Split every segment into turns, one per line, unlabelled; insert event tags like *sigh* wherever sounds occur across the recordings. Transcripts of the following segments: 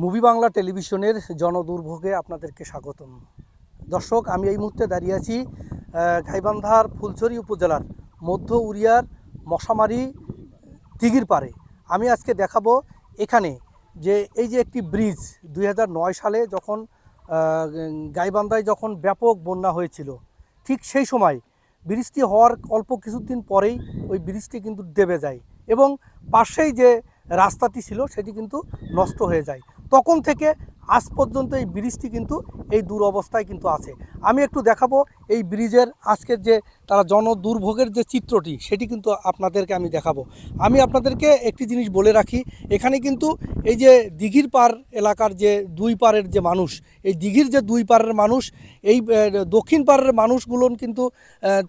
Movie Bangla টেলিভিশনের জনদুর্ভোগে আপনাদেরকে স্বাগতম। দর্শক, আমি এই মুহূর্তে দাঁড়িয়ে আছি গাইবান্ধার ফুলছড়ি উপজেলার মধ্য উড়িয়ার মশামারি দিঘির পাড়ে। আমি আজকে দেখাবো এখানে যে এই যে একটি ব্রিজ দু হাজার নয় সালে যখন গাইবান্ধায় যখন ব্যাপক বন্যা হয়েছিল, ঠিক সেই সময় ব্রিজটি হওয়ার অল্প কিছুদিন পরেই ওই ব্রিজটি কিন্তু দেবে যায় এবং পাশেই যে রাস্তাটি ছিল সেটি কিন্তু নষ্ট হয়ে যায়। তখন থেকে আজ পর্যন্ত এই ব্রিজটি কিন্তু এই দুরবস্থায় কিন্তু আছে। আমি একটু দেখাবো এই ব্রিজের আজকের যে তারা জন দুর্ভোগের যে চিত্রটি, সেটি কিন্তু আপনাদেরকে আমি দেখাবো। আমি আপনাদেরকে একটি জিনিস বলে রাখি, এখানে কিন্তু এই যে দিঘির পার এলাকার যে দুই পারের যে মানুষ, এই দিঘির যে দুই পারের মানুষ, এই দক্ষিণ পাড়ের মানুষগুলো কিন্তু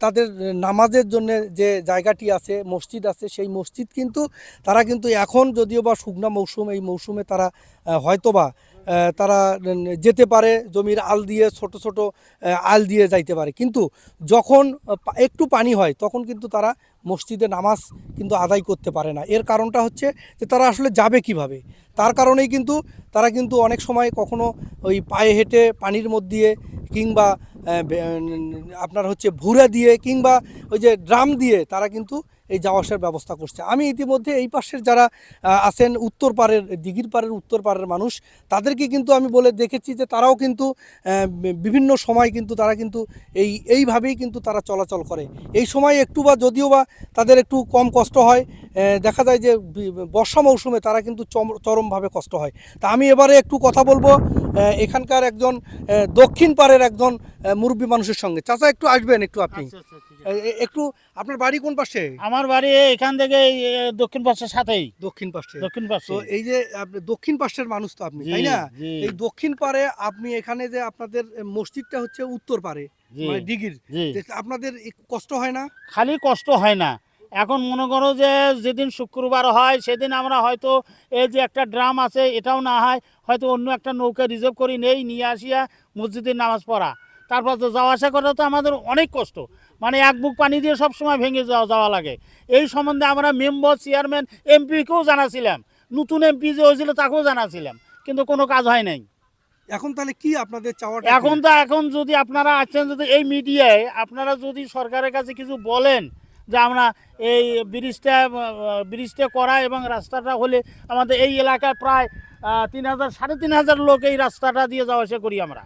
তাদের নামাজের জন্য যে জায়গাটি আছে, মসজিদ আছে, সেই মসজিদ কিন্তু তারা কিন্তু এখন যদিও বা শুকনা মৌসুম, এই মৌসুমে তারা হয়তোবা তারা যেতে পারে, জমির আল দিয়ে, ছোট ছোট আল দিয়ে যাইতে পারে। কিন্তু যখন একটু পানি হয়, তখন কিন্তু তারা মসজিদে নামাজ কিন্তু আদায় করতে পারে না। এর কারণটা হচ্ছে যে তারা আসলে যাবে কীভাবে? তার কারণেই কিন্তু তারা কিন্তু অনেক সময় কখনো ওই পায়ে হেঁটে পানির মধ্যে কিংবা আপনার হচ্ছে ভুরা দিয়ে কিংবা ওই যে ড্রাম দিয়ে তারা কিন্তু এই যাওয়া আসার ব্যবস্থা করছে। আমি ইতিমধ্যে এই পাশের যারা আছেন উত্তর পাড়ের, দিঘির পাড়ের, উত্তর পাড়ের মানুষ, তাদেরকে কিন্তু আমি বলে দেখেছি যে তারাও কিন্তু বিভিন্ন সময় কিন্তু তারা কিন্তু এই, এইভাবেই কিন্তু তারা চলাচল করে। এই সময় একটু বা যদিও বা তাদের একটু কম কষ্ট হয় দেখা যায় যে বর্ষা মৌসুমে তারা কিন্তু চরমভাবে কষ্ট হয়। তা আমি এবারে একটু কথা বলব এখানকার একজন দক্ষিণ পাড়ের একজন মুরব্বী মানুষের সঙ্গে। চাচা, একটু আসবেন একটু আপনি? একটু আপনার বাড়ি কোন পাশে?
আমার বাড়ি এখান থেকে দক্ষিণ পাশের সাথেই।
দক্ষিণ পাশে।
দক্ষিণ পাশে।
তো এই যে আপনি দক্ষিণ পাশের মানুষ তো আপনি তাই না? এই দক্ষিণ পারে আপনি এখানে যে আপনাদের মসজিদটা হচ্ছে উত্তর পারে মানে দিঘির আপনাদের কষ্ট হয় না?
খালি কষ্ট হয় না। এখন মনে করো যে যেদিন শুক্রবার হয় সেদিন আমরা হয়তো এই যে একটা ড্রাম আছে এটাও না হয় হয়তো অন্য একটা নৌকা রিজার্ভ করি নেই নিয়ে আসিয়া মসজিদের নামাজ পড়া। তারপর তো যাওয়া আসা করা তো আমাদের অনেক কষ্ট। মানে এক বুক পানি দিয়ে সব সময় ভেঙে যাওয়া যাওয়া লাগে। এই সম্বন্ধে আমরা মেম্বার চেয়ারম্যান এমপিকেও জানাছিলাম। নতুন এমপি যে হয়েছিল তাকেও জানাছিলাম। কিন্তু কোনো কাজ হয় নাই।
এখন তাহলে কি আপনাদের চাওয়াটা
এখন তো এখন যদি আপনারা আছেন যদি এই মিডিয়ায় আপনারা যদি সরকারের কাছে কিছু বলেন যে আমরা এই ব্রিজটা ব্রিজটা করা এবং রাস্তাটা হলে আমাদের এই এলাকায় প্রায় তিন হাজার সাড়ে তিন হাজার লোক এই রাস্তাটা দিয়ে যাওয়া আসা করি আমরা।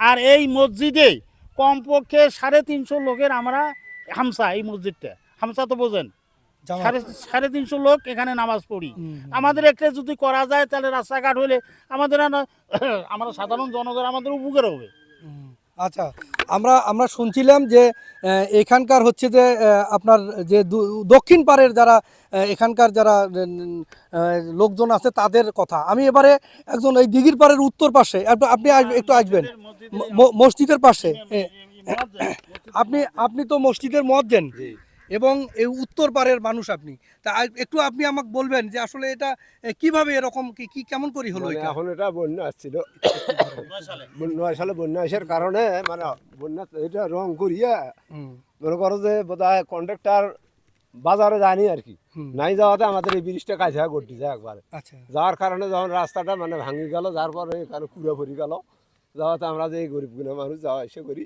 আর এই মসজিদে কমপক্ষে সাড়ে তিনশো লোকের আমরা হামসা এই মসজিদটা। হামসা তো বোঝেন। সাড়ে সাড়ে তিনশো লোক এখানে নামাজ পড়ি। আমাদের একটা যদি করা যায় তাহলে রাস্তাঘাট হলে আমাদের *coughs* আমরা সাধারণ জনগণ আমাদের উপকার হবে।
আচ্ছা। আমরা আমরা শুনছিলাম যে এখানকার হচ্ছে যে আপনার যে দু- দক্ষিণ পাড়ের যারা এখানকার যারা লোকজন আছে তাদের কথা। আমি এবারে একজন এই দিঘির পাড়ের উত্তর পাশে একটু- আপনি একটু আসবেন। ম- ম- মসজিদের পাশে। আপনি আপনি তো মসজিদের মজ্জেন এবং এই উত্তর পাড়ের মানুষ আপনি। তা একটু আপনি আমাকে বলবেন যে আসলে এটা কীভাবে এরকম কি কি কেমন করি হলো
মানে
এটা?
এখন এটা বন্যা আসছিল। নয় সালে। বন্যা আসার কারণে মানে বন্যা এটা রং করিয়া মনে করো যে বোধহয় কন্ট্রাক্টর বাজারে যায়নি আর কি। নাই যাওয়াতে আমাদের এই ব্রিজটা কাছে গড়টি যায় একবারে।
আচ্ছা।
যাওয়ার কারণে যখন রাস্তাটা মানে ভাঙি গেল যার পরে এখানে কুড়া পড়ি গেল। যাওয়াতে আমরা যে এই গরিব গুণা মানুষ যাওয়া এসে করি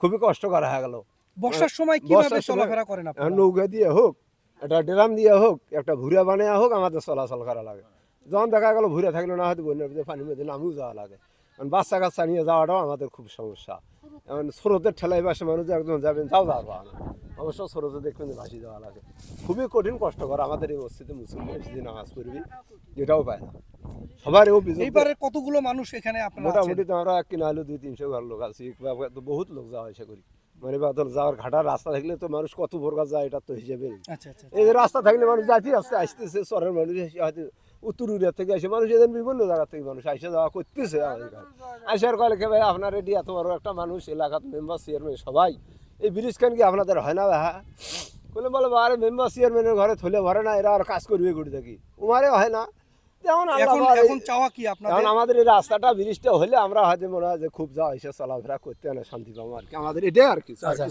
খুবই কষ্ট করা হয়ে গেল।
বর্ষার সময় কীভাবে চলাফেরা করেন আপনারা?
নৌকা দিয়ে হোক একটা ড্রাম দিয়ে হোক একটা ভুরা বানিয়ে হোক আমাদের চলাচল করা লাগে। যখন দেখা গেল ভুরা থাকলে না হয়তো বন্যার পানির মধ্যে নামিও যাওয়া লাগে। কারণ বাচ্চা কাচ্চা নিয়ে যাওয়াটাও আমাদের খুব সমস্যা। এখন স্রোতের ঠেলাই বাসে মানুষ একজন যাবেন যাও যাওয়া পাওয়া না। অবশ্য স্রোতে দেখবেন ভাসি যাওয়া লাগে। খুবই কঠিন কষ্টকর। আমাদের এই মসজিদে মুসলিম মসজিদে নামাজ পড়বি এটাও পায় না। সবার
এইবারে কতগুলো মানুষ এখানে আপনারা
মোটামুটি তো আমরা কিনা হলো দুই তিনশো ঘর লোক আছি বহুত লোক যাওয়া আসা করি। মানে বা তোর যাওয়ার ঘাটার রাস্তা থাকলে তো মানুষ কত ভোরকার যায় এটা তো হিসেবে। নেই।
আচ্ছা আচ্ছা।
এই যে রাস্তা থাকলে মানুষ যাতে আসতে আসতেছে শহরের মানুষ হয়তো উত্তর উড়িয়া থেকে আসে মানুষ এদের বিভিন্ন জায়গা থেকে মানুষ আসে যাওয়া করতেছে। আসার কলে কে ভাই আপনার এটি এত বড় একটা মানুষ এলাকার মেম্বার চেয়ারম্যান সবাই। এই ব্রিজ খান কি আপনাদের হয় না হ্যাঁ? বলে বলে আরে মেম্বার চেয়ারম্যানের ঘরে থলে ভরে না এরা আর কাজ করবে ঘুরে থাকি? উমারে হয় না
এখন
পাক
এখন চাওয়া কি আপনার
এখন আমাদের এই রাস্তাটা ব্রিজটা হলে আমরা হয়তো মনে হয় যে খুব যা এসে চলাফেরা করতে না শান্তি পাবো আর কি। আমাদের এটাই আর কি
আচ্ছা।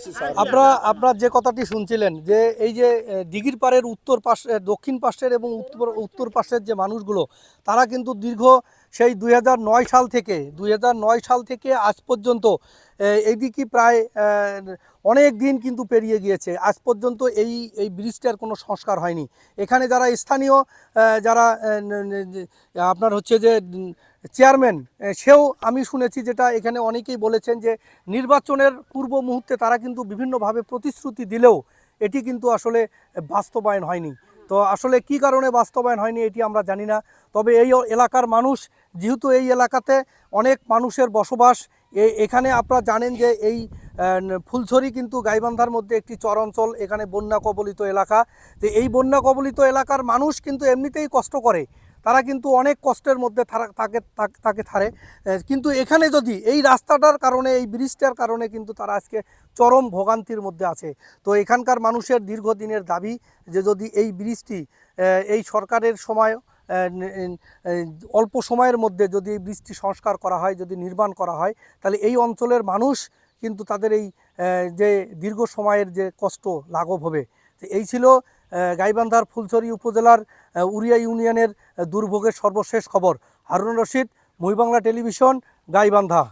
আপনার যে কথাটি শুনছিলেন যে এই যে দিঘির পাড়ের উত্তর পাশে দক্ষিণ পাশের এবং উত্তর উত্তর পাশের যে মানুষগুলো তারা কিন্তু দীর্ঘ সেই দুই হাজার নয় সাল থেকে, দুই হাজার নয় সাল থেকে আজ পর্যন্ত এইদিকে প্রায় অনেক দিন কিন্তু পেরিয়ে গিয়েছে। আজ পর্যন্ত এই এই ব্রিজটার কোনো সংস্কার হয়নি। এখানে যারা স্থানীয় যারা আপনার হচ্ছে যে, চেয়ারম্যান সেও আমি শুনেছি যেটা এখানে অনেকেই বলেছেন যে নির্বাচনের পূর্ব মুহূর্তে তারা কিন্তু বিভিন্নভাবে প্রতিশ্রুতি দিলেও এটি কিন্তু আসলে বাস্তবায়ন হয়নি। তো আসলে কি কারণে বাস্তবায়ন হয়নি এটি আমরা জানি না। তবে এই এলাকার মানুষ, যেহেতু এই এলাকাতে অনেক মানুষের বসবাস এখানে আপনারা জানেন যে এই ফুলছড়ি কিন্তু গাইবান্ধার মধ্যে একটি চর অঞ্চল এখানে বন্যা কবলিত এলাকা। তো এই বন্যা কবলিত এলাকার মানুষ কিন্তু এমনিতেই কষ্ট করে। তারা কিন্তু অনেক কষ্টের মধ্যে থাকে থাকে থারে। কিন্তু এখানে যদি এই রাস্তাটার কারণে, এই ব্রিজটার কারণে কিন্তু তারা আজকে চরম ভোগান্তির মধ্যে আছে। তো এখানকার মানুষের দীর্ঘদিনের দাবি যে যদি এই ব্রিজটি এই সরকারের সময় অল্প সময়ের মধ্যে যদি এই ব্রিজটি সংস্কার করা হয়, যদি নির্মাণ করা হয়, তাহলে এই অঞ্চলের মানুষ কিন্তু তাদের এই যে দীর্ঘ সময়ের যে কষ্ট, লাঘব হবে। এই ছিল গাইবান্ধার ফুলছড়ি উপজেলার উড়িয়া ইউনিয়নের দুর্ভোগের সর্বশেষ খবর। হারুন রশিদ মহিবাংলা টেলিভিশন গাইবান্ধা।